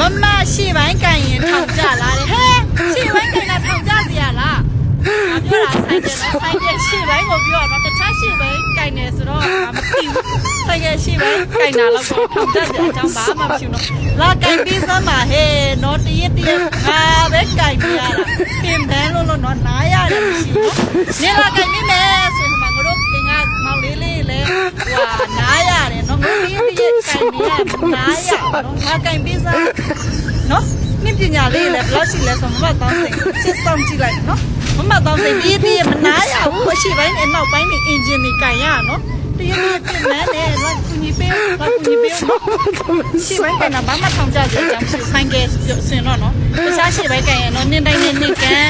မမရှေ့ပိုင်းကန်ရင်ထောင်ကြလားတဲ့ဟဲရှေ့ပိုင်းကန်တာထောင်ကြစီရလားငါပြောတာဆိုင်တယ်နော်ဆိုင်တယ်ရှေ့ပိုင်းကိုပြောတော့တခြားရှေ့ပိုင်းကန်နေဆိုတော့ငါမသိဘူးဆိုင်ကရှေ့ပိုင်းကန်တာတော့ထောင်ကြစီအကြောင်းဘာမှမရှိဘူးနော်လာကန်ပြီးစမ်းပါဟဲနော်တရက်တရက်ငါပဲကန်ပြရတာပင်ပန်းလို့လို့နော်နားရတယ်မရှိဘူးနေလာကန်ပြီးမယ် 9ရောက်နော်ငါကင်ပေးစားနော်နင့်ပညာလေးလည်းဘလောက်ရှိလဲဆိုမမတောင်းစိတ်စစ်တောင်းကြည့်လိုက်နော်မမတောင်းစိတ်ဒီဒီမနာရဘူးအရှိပိုင်းနဲ့နောက်ပိုင်းနဲ့အင်ဂျင်တွေကင်ရနော်တရနေ့ပြင်မဲနဲ့လောက်ကူညီပေးလောက်ကူညီပေးရှိပိုင်းကနဘာမှထောင်ကြကြအောင်ဆိုင်ကဆင်တော့နော်တခြားရှိပိုင်းကရင်တော့နင့်တိုင်းနဲ့နင့်ကန်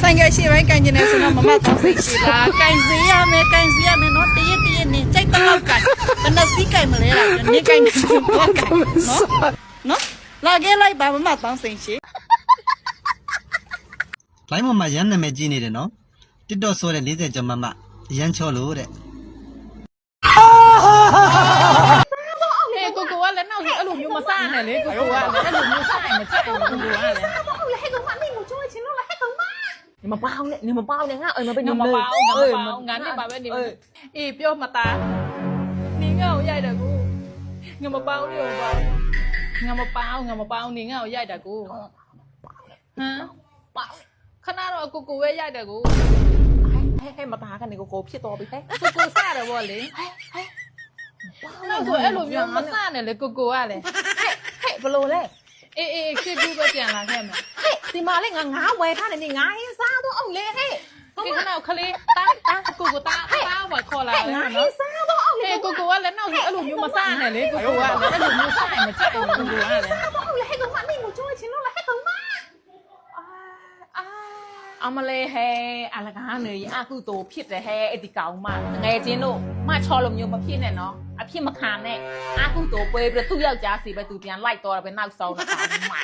ဆိုင်ကရှိပိုင်းကန်ကျင်နေဆိုတော့မမတောင်းစိတ်ရှိလားကန်စီရမယ်ကန်စီရမယ်နော်တရ နေကြိုက်တော့ကန်ဘယ်နှစီးကန်မလဲလားနင်းကန်နေဆိုတော့ကန်နော်နော်လာခဲ့လိုက်ပါမမတောင်းစိန်ရှိလိုင်းပေါ်မှာရမ်းနာမည်ကြီးနေတယ်နော်တစ်တော့ဆိုတဲ့40ကျော်မမရမ်းချောလို့တဲ့ဟေးကိုကိုကလည်းနောက်အဲ့လိုမျိုးမစားနဲ့လေကိုကိုကလည်းအဲ့လိုမျိုးစားရင်မကြိုက်ဘူးကိုကိုကလည်း မပေါင်းနဲ့နင်မပေါင်းနဲ့ငါအိမ်မပဲနငါင်မပေါင်းငါမပေါင်းငါနဲ့ပါပဲနေမယ်အေးပြောမသားနေငါ့ကိုရိုက်တယ်ကိုငါမပေါင်းလို့ပါငါမပေါင်းငါမပေါင်းနေငါ့ကိုရိုက်တယ်ကိုဟမ်ပေါင်းခဏတော့အကိုကိုပဲရိုက်တယ်ကိုဟဲ့ဟဲ့မသားကနေကိုကိုဖြစ်တော်ပြီဟဲ့ကိုကိုစရတယ်ဗောလေဟဲ့ဟဲ့နောက်ဆိုအဲ့လိုမျိုးမစနဲ့လေကိုကိုကလေဟဲ့ဟဲ့ဘလို့လဲအေးအေးခေဘူးပဲပြန်လာခဲ့မယ်ဟဲ့ဒီမှာလေငါငါဝယ်ထားတယ်နေငါဟင်းစား တော့အောင်လေဟဲ့ဒီကနောက်ခလေးတာတာကိုကိုတာတာဝါခေါ်လာတယ်နော်ဟဲ့စားတော့အောင်လေကိုကိုကလည်းနောက်ကြီးအဲ့လိုမျိုးမစားနဲ့လေကိုကိုကလည်းအဲ့လိုမျိုးစားရင်မကြိုက်ဘူးကိုကိုကလည်းစားတော့အောင်လေဟဲ့ကောင်မနေကိုချိုးချင်လို့လားဟဲ့ကောင်မအမလေးဟဲအလကားနေရင်အခုတို့ဖြစ်တယ်ဟဲအဒီကောင်မငယ်ချင်းတို့မချော်လိုမျိုးမဖြစ်နဲ့နော်အဖြစ်မခံနဲ့အခုတို့ပွဲပြီးသူ့ယောက်ျားစီပဲသူပြန်လိုက်တော့တယ်ပဲနောက်ဆုံးတော့ကောင်မ